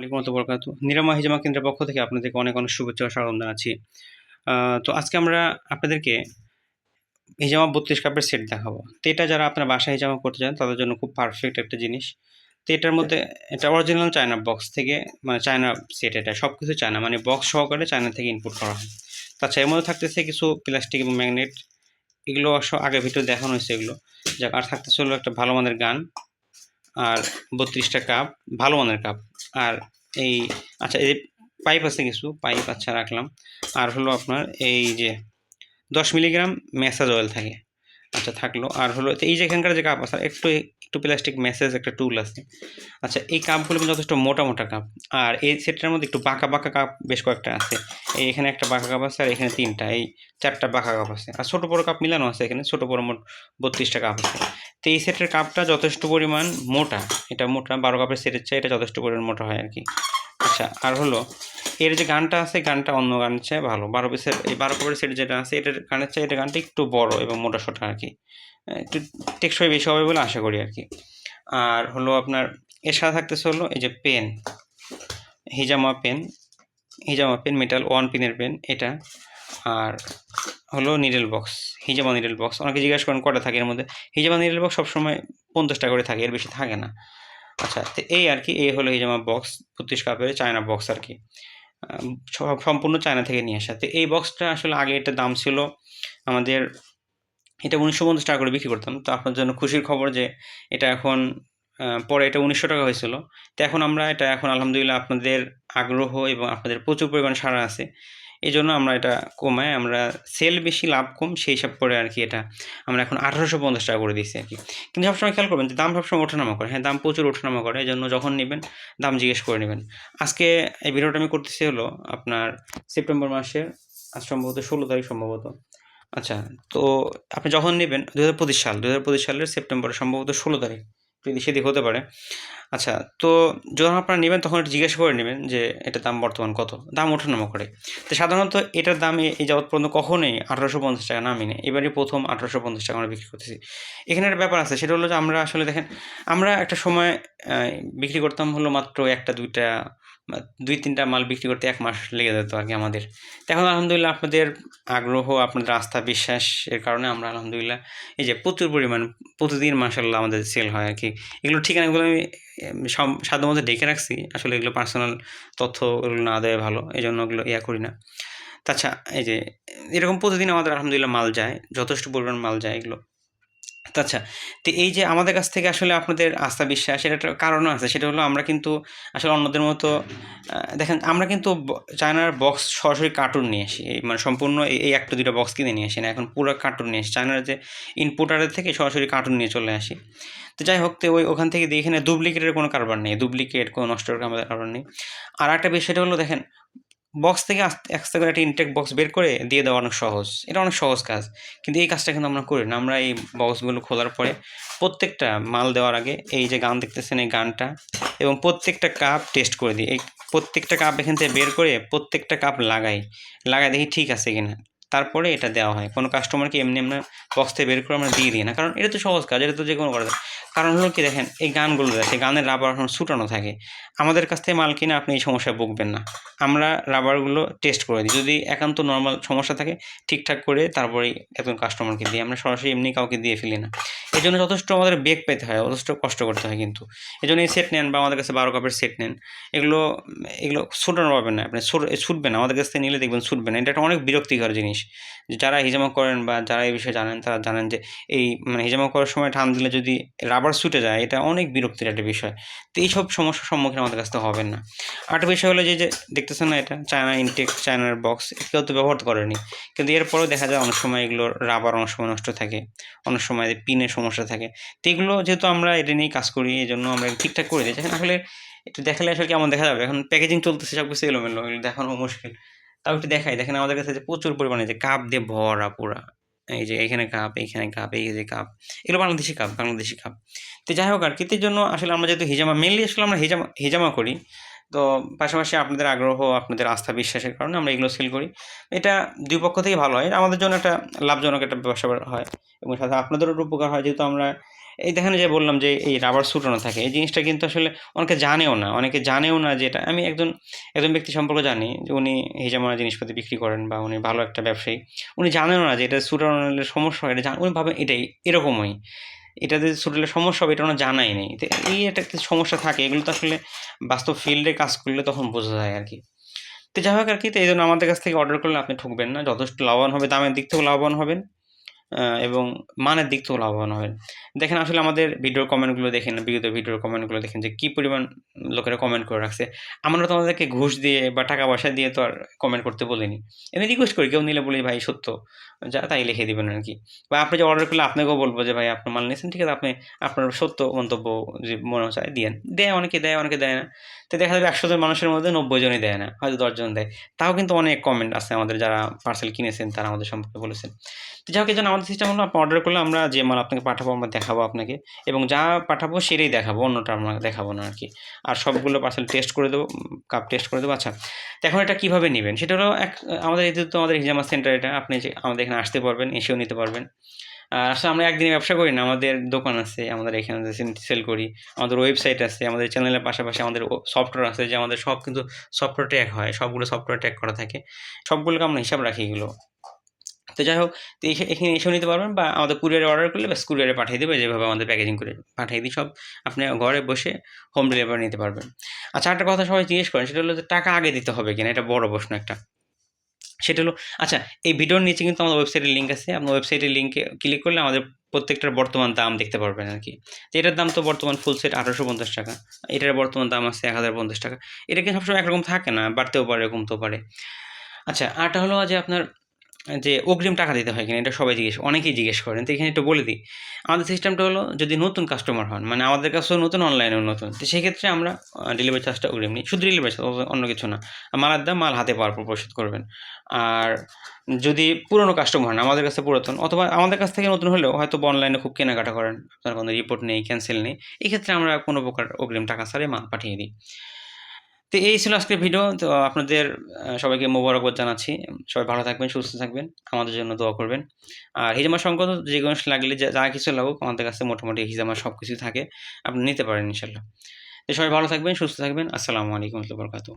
আলাইকুম হিজামা কেন্দ্রের পক্ষ থেকে আপনাদেরকে অনেক অনেক শুভেচ্ছা স্বাগত জানাচ্ছি। তো আজকে আমরা আপনাদেরকে হিজামা বত্রিশ কাপের সেট দেখাবো। তো এটা যারা আপনার বাসায় হিজামা করতে চান, তাদের জন্য খুব পারফেক্ট একটা জিনিস। তো এটার মধ্যে এটা অরিজিনাল চায়না বক্স থেকে মানে চায়না সেট এটা সব কিছু চায়না মানে বক্স সহকারে চায়না থেকে ইনপুট করা হয়। তাছাড়া এর মধ্যে থাকতেছে কিছু প্লাস্টিক এবং ম্যাগনেট এগুলো আগে ভিডিও দেখানো হয়েছে এগুলো। যাক, আর থাকতেছে হলো একটা ভালো মানের গান। আর বত্রিশটা কাপ ভালো মানের কাপ আর এই আচ্ছা এই পাইপ আছে কিছু পাইপ আচ্ছা রাখলাম। আর হলো আপনার এই যে দশ মিলিগ্রাম ম্যাসাজ অয়েল থাকে। আচ্ছা থাকল। আর হলো এই যে এখানকার যে কাপ আছে, একটু একটু প্লাস্টিক মেসেজ একটা টুল আছে। আচ্ছা এই কাপগুলো কিন্তু যথেষ্ট মোটা মোটা কাপ। আর এই সেটটার মধ্যে একটু বাঁকা বাঁকা কাপ বেশ কয়েকটা আছে। এই এখানে একটা বাঁকা কাপ আছে, আর এখানে তিনটা। এই চারটা বাঁকা কাপ আছে। আর ছোটো বড়ো কাপ মিলানো আছে এখানে, ছোটো বড়ো মোট বত্রিশটা কাপ আছে। তো এই সেটের কাপটা যথেষ্ট পরিমাণ মোটা। এটা মোটা, বারো কাপের সেটের চেয়ে এটা যথেষ্ট পরিমাণ মোটা হয় আর কি। আচ্ছা আর হলো, এর যে গানটা আছে গানটা অন্য গানের চেয়ে ভালো। বারো পিসের, এই বারো কাপের সেট যেটা আছে, এটার গানের চেয়ে এটা গানটা একটু বড় এবং মোটা সোটা আর কি। একটু টেকসই বেশি হবে বলে আশা করি আর কি। আর হলো আপনার, এর সাথে থাকতেছে হলো এই যে পেন, হিজামা পেন হিজামা পেন মেটাল ওয়ান পিনের পেন, এটা। আর হলো নিডল বক্স হিজামা নিডল বক্স অনেকে জিজ্ঞাসা করেন কটা থাকে এর মধ্যে। হিজামা নিডল বক্স সবসময় পঞ্চাশ টাকা করে থাকে, এর বেশি থাকে না। আচ্ছা তো এই আর কি, এই হলো এই হিজামা বক্স বত্রিশ কাপের চায়না বক্স আর কি। সম্পূর্ণ চায়না থেকে নিয়ে আসা। তো এই বক্সটা আসলে আগে এটা দাম ছিল আমাদের, এটা উনিশশো পঞ্চাশ টাকা করে বিক্রি করতাম। তো আপনার জন্য খুশির খবর যে এটা এখন পরে এটা উনিশশো টাকা হয়েছিল। তো এখন আমরা এটা, এখন আলহামদুলিল্লাহ আপনাদের আগ্রহ এবং আপনাদের প্রচুর পরিমাণ সাড়া আছে। এই জন্য আমরা এটা কমায়, আমরা সেল বেশি লাভ কম, সেই হিসাব করে আর কি এটা আমরা এখন আঠারোশো পঞ্চাশ টাকা করে দিচ্ছি আর কি। কিন্তু সবসময় খেয়াল করবেন যে দাম সবসময় ওঠানামা করে হ্যাঁ দাম প্রচুর ওঠানামা করে এই জন্য যখন নেবেন দাম জিজ্ঞেস করে নেবেন। আজকে এই ভিডিওটা আমি করতেছি হলো আপনার সেপ্টেম্বর মাসের, আজ সম্ভবত ষোলো তারিখ সম্ভবত। আচ্ছা তো আপনি যখন নেবেন দু হাজার পঁচিশ সাল দু হাজার পঁচিশ সালের সেপ্টেম্বর সম্ভবত ষোলো তারিখ, যদি সেদিক হতে পারে আচ্ছা তো যখন আপনারা নেবেন তখন একটু জিজ্ঞাসা করে নেবেন যে এটার দাম বর্তমান কত? দাম ওঠানামা করে। তো সাধারণত এটার দাম এই যাবৎ পর্যন্ত কখনোই আঠারোশো পঞ্চাশ টাকা নামি নেই। এবারই প্রথম আঠারোশো পঞ্চাশ টাকা আমরা বিক্রি করতেছি। এখানে একটা ব্যাপার আছে, সেটা হলো যে আমরা আসলে দেখেন, আমরা একটা সময় বিক্রি করতাম হলো মাত্র একটা, দুইটা দুই, তিনটা মাল বিক্রি করতে এক মাস লেগে যেত আর কি আমাদের এখন আলহামদুলিল্লাহ আপনাদের আগ্রহ, আপনাদের আস্থা, বিশ্বাস এর কারণে আমরা আলহামদুলিল্লাহ এই যে প্রচুর পরিমাণ, প্রতিদিন মাসাল্লাহ আমাদের সেল হয় আর কি। এগুলো ঠিকানাগুলো আমি সব সাধ্য মধ্যে ডেকে রাখছি। আসলে এগুলো পার্সোনাল তথ্য এগুলো না দেয় ভালো এই জন্য ওগুলো ইয়া করি না। তাছাড়া এই যে এরকম প্রতিদিন আমাদের আলহামদুলিল্লাহ মাল যায়, যথেষ্ট পরিমাণ মাল যায় এগুলো। আচ্ছা তো এই যে আমাদের কাছ থেকে আসলে আপনাদের আস্থা বিশ্বাস এর একটা কারণও আছে। সেটা হলো আমরা কিন্তু আসলে অন্যদের মতো দেখেন আমরা কিন্তু চায়নার বক্স সরাসরি কার্টুন নিয়ে আসি। মানে সম্পূর্ণ এই- একটা দুটো বক্স কিনে নিয়ে আসি না, এখন পুরো কার্টুন নিয়ে আসি। চায়নার যে ইনপুটারের থেকে সরাসরি কার্টুন নিয়ে চলে আসি। তো যাই হোক, তো ওই ওখান থেকে দিয়ে এখানে ডুপ্লিকেটের কোনো কারবার নেই। ডুপ্লিকেট কোনো নষ্ট করার কারবার নেই। আর একটা বিষয়টা হলো, দেখেন বক্স থেকে আস্তে আস্তে করে একটা ইনটেক বক্স বের করে দিয়ে দেওয়া অনেক সহজ। এটা অনেক সহজ কাজ। কিন্তু এই কাজটা কিন্তু আমরা করি না। আমরা এই বক্সগুলো খোলার পরে প্রত্যেকটা মাল দেওয়ার আগে এই যে গান দেখতেছেন, এই গানটা এবং প্রত্যেকটা কাপ টেস্ট করে দিই। এই প্রত্যেকটা কাপ এখান থেকে বের করে প্রত্যেকটা কাপ লাগাই। লাগাই দেখি ঠিক আছে কিনা। তারপরে এটা দেওয়া হয়। কোনো কাস্টমারকে এমনি আমরা বক্স থেকে বের করে আমরা দিয়ে দিই না। কারণ এটা তো সহজ কাজ, এটা তো যে কোনো করা যায়। কারণ হলো কি দেখেন, এই গানগুলো দেখে গানের রাবার এখন ছুটানো থাকে। আমাদের কাছ থেকে মাল কিনে আপনি এই সমস্যায় ভুগবেন না। আমরা রাবারগুলো টেস্ট করে দিই। যদি একান্ত নর্মাল সমস্যা থাকে, ঠিকঠাক করে তারপরেই একজন কাস্টমারকে দিই। আমরা সরাসরি এমনি কাউকে দিয়ে ফেলি না। এই জন্য যথেষ্ট আমাদের বেগ পেতে হয়, যথেষ্ট কষ্ট করতে হয় কিন্তু। এই জন্য এই সেট নেন বা আমাদের কাছে বারো কাপের সেট নেন। এগুলো এগুলো ছুটানো পাবেন না আপনি ছুট- ছুটবে না। আমাদের কাছ থেকে নিলে দেখবেন ছুটবে না। এটা একটা অনেক বিরক্তিকর জিনিস। যারা হিজামা করেন বা যারা এই বিষয়ে জানেন, তারা জানেন যে এই মানে হিজামা করার সময় টান দিলে যদি রাবার ছুটে যায়, এটা অনেক বিরক্তির একটা বিষয়। তো এইসব সমস্যার সম্মুখীন আমাদের কাছ হবেন না। আরেকটা বিষয় হলো যে যে দেখতেছেন না এটা? চায়না ইনটেক চায়নার বক্স কেউ তো ব্যবহার করেনি। কিন্তু এরপরেও দেখা যায় অনেক সময় এগুলো রাবার অনেক সময় নষ্ট থাকে। অনেক সময় পিনের সমস্যা থাকে। তো এগুলো যেহেতু আমরা এটা নিয়েই কাজ করি এই জন্য আমরা ঠিকঠাক করে দিই। এখন আসলে একটু দেখালে আসলে কেমন দেখা যাবে? এখন প্যাকেজিং চলতেছে সব কিছু এলোমেলো। এগুলো দেখানো মুশকিল। তাও একটু দেখাই, দেখেন আমাদের কাছে যে প্রচুর পরিমাণে যে কাপ দিয়ে ভরা পুরা। এই যে এখানে কাপ এইখানে কাপ, এই যে কাপ, এগুলো বাংলাদেশি কাপ বাংলাদেশি কাপ। তো যাই হোক আর কি জন্য আসলে আমরা যেহেতু হিজামা মেনলি আসলে আমরা হিজামা হিজামা করি, তো পাশাপাশি আপনাদের আগ্রহ, আপনাদের আস্থা, বিশ্বাসের কারণে আমরা এগুলো সেল করি। এটা দুই পক্ষ থেকে ভালো হয়। আমাদের জন্য একটা লাভজনক একটা ব্যবসা হয় এবং সাথে আপনাদেরও উপকার হয়, যেহেতু আমরা এই দেখেন যে বললাম যে এই রাবার সুটানো থাকে, এই জিনিসটা কিন্তু আসলে অনেকে জানেও না। অনেকে জানেও না যে এটা। আমি একজন একজন ব্যক্তি সম্পর্কে জানি যে উনি হিজামানা জিনিসপাতি বিক্রি করেন বা উনি ভালো একটা ব্যবসায়ী। উনি জানেও না যে এটা সুটানোর সমস্যা হয়, এটা উনি ভাবেন এটাই, এরকমই। এটাতে সুটালে সমস্যা হবে, এটা ওনার জানাই নেই। তো এই একটা সমস্যা থাকে, এগুলো তো আসলে বাস্তব ফিল্ডে কাজ করলে তখন বোঝা যায় আর কি। তো যাই হোক আর কি, তো এই জন্য আমাদের কাছ থেকে অর্ডার করলে আপনি ঠকবেন না। যথেষ্ট লাভবান হবে, দামের দিক থেকেও লাভবান হবেন। এবং মানের দিক থেকেও লাভবান হবেন দেখেন আসলে আমাদের ভিডিওর কমেন্টগুলো দেখেন, বিগত ভিডিওর কমেন্টগুলো দেখেন যে কী পরিমাণ লোকেরা কমেন্ট করে রাখছে। আমরা তো আমাদেরকে ঘুষ দিয়ে বা টাকা পয়সা দিয়ে তো আর কমেন্ট করতে বলিনি। এমনি রিকোয়েস্ট করি, কেউ নিলে বলি, ভাই, সত্য। যা তাই লিখে দিবেন আর কি। বা আপনি যে অর্ডার করলে আপনাকেও বলব যে, ভাই, আপনার মাল নিয়েছেন, ঠিক আছে, আপনি আপনার সত্য মন্তব্য যে মনে চায় দিয়েন। দেয়, অনেকে দেয় অনেকে দেয় না। তো দেখা যাবে একশো জন মানুষের মধ্যে নব্বই জনই দেয় না, হয়তো দশজন দেয়। তাও কিন্তু অনেক কমেন্ট আছে আমাদের যারা পার্সেল কিনেছেন, তারা আমাদের সম্পর্কে বলেছেন। তো যাই হোক আমাদের সিস্টেম হলো আপনি অর্ডার করলে আমরা যে মাল আপনাকে পাঠাবো, আমরা দেখাবো আপনাকে। এবং যা পাঠাবো সেটাই দেখাবো, অন্যটা আমরা দেখাবো না আর কি আর সবগুলো পার্সেল টেস্ট করে দেবো কাপ টেস্ট করে দেবো আচ্ছা। এখন এটা কীভাবে নেবেন? সেটা হলো এক, আমাদের এই তো আমাদের হিজামা সেন্টার এটা, আপনি যে আমাদের এখানে আসতে পারবেন, এসেও নিতে পারবেন। আর আসলে আমরা একদিনে ব্যবসা করি না, আমাদের দোকান আছে, আমাদের এখানে সেল করি, আমাদের ওয়েবসাইট আছে, আমাদের চ্যানেলের পাশাপাশি আমাদের সফটওয়্যার আছে, যে আমাদের সব কিন্তু সফটওয়্যার ট্যাগ হয়, সবগুলো সফটওয়্যার ট্যাগ করা থাকে। সবগুলোকে আমরা হিসাব রাখি এগুলো। তো যাই হোক, তো এখানে এসেও নিতে পারবেন বা আমাদের কুরিয়ারে অর্ডার করলে ব্যাস কুরিয়ারে পাঠিয়ে দেবে, যেভাবে আমাদের প্যাকেজিং করে পাঠিয়ে দিই সব আপনি ঘরে বসে হোম ডেলিভারি নিতে পারবেন। আচ্ছা একটা কথা সবাই জিজ্ঞেস করেন, সেটা হলো যে টাকা আগে দিতে হবে কিনা, এটা বড় প্রশ্ন একটা। সেটা হলো আচ্ছা এই ভিডিওর নিচে কিন্তু আমাদের ওয়েবসাইটের লিঙ্ক আছে, আপনার ওয়েবসাইটের লিঙ্কে ক্লিক করলে আমাদের প্রত্যেকটার বর্তমান দাম দেখতে পারবেন আর কি। তো এটার দাম তো বর্তমান ফুল সেট আঠারোশো পঞ্চাশ টাকা, এটার বর্তমান দাম আছে এক হাজার পঞ্চাশ টাকা। এটা কিন্তু সবসময় একরকম থাকে না, বাড়তেও পারে, কমতেও পারে। আচ্ছা আরটা হলো যে আপনার যে অগ্রিম টাকা দিতে হয় কিনা, এটা সবাই জিজ্ঞেস অনেকেই জিজ্ঞেস করেন। তো এখানে একটু বলে দিই, আমাদের সিস্টেমটা হলো যদি নতুন কাস্টমার হন মানে আমাদের কাছেও নতুন অনলাইনেও নতুন, তো সেক্ষেত্রে আমরা ডেলিভারি চার্জটা অগ্রিম নিই। শুধু ডেলিভারি চার্জ অন্য কিছু না। মালার দাম মাল হাতে পাওয়ার পর পরিশোধ করবেন। আর যদি পুরনো কাস্টমার হন, আমাদের কাছে পুরাতন, অথবা আমাদের কাছ থেকে নতুন হলেও হয়তো অনলাইনে খুব কেনাকাটা করেন, আপনার কোনো রিপোর্ট নেই ক্যান্সেল নেই এই ক্ষেত্রে আমরা কোনো প্রকার অগ্রিম টাকা ছাড়ে মাল পাঠিয়ে দিই। তো এই ছিল আজকের ভিডিও। তো আপনাদের সবাইকে মোবারকবাদ জানাচ্ছি। সবাই ভালো থাকবেন, সুস্থ থাকবেন, আমাদের জন্য দোয়া করবেন। আর হিজামা সংক্রান্ত যে কোনো লাগলে যা কিছু লাগুক, আমাদের কাছে মোটামুটি হিজামা সব কিছুই থাকে। আপনি নিতে পারেন ইনশাল্লাহ। তো সবাই ভালো থাকবেন, সুস্থ থাকবেন। আসসালামু আলাইকুম বরকাতু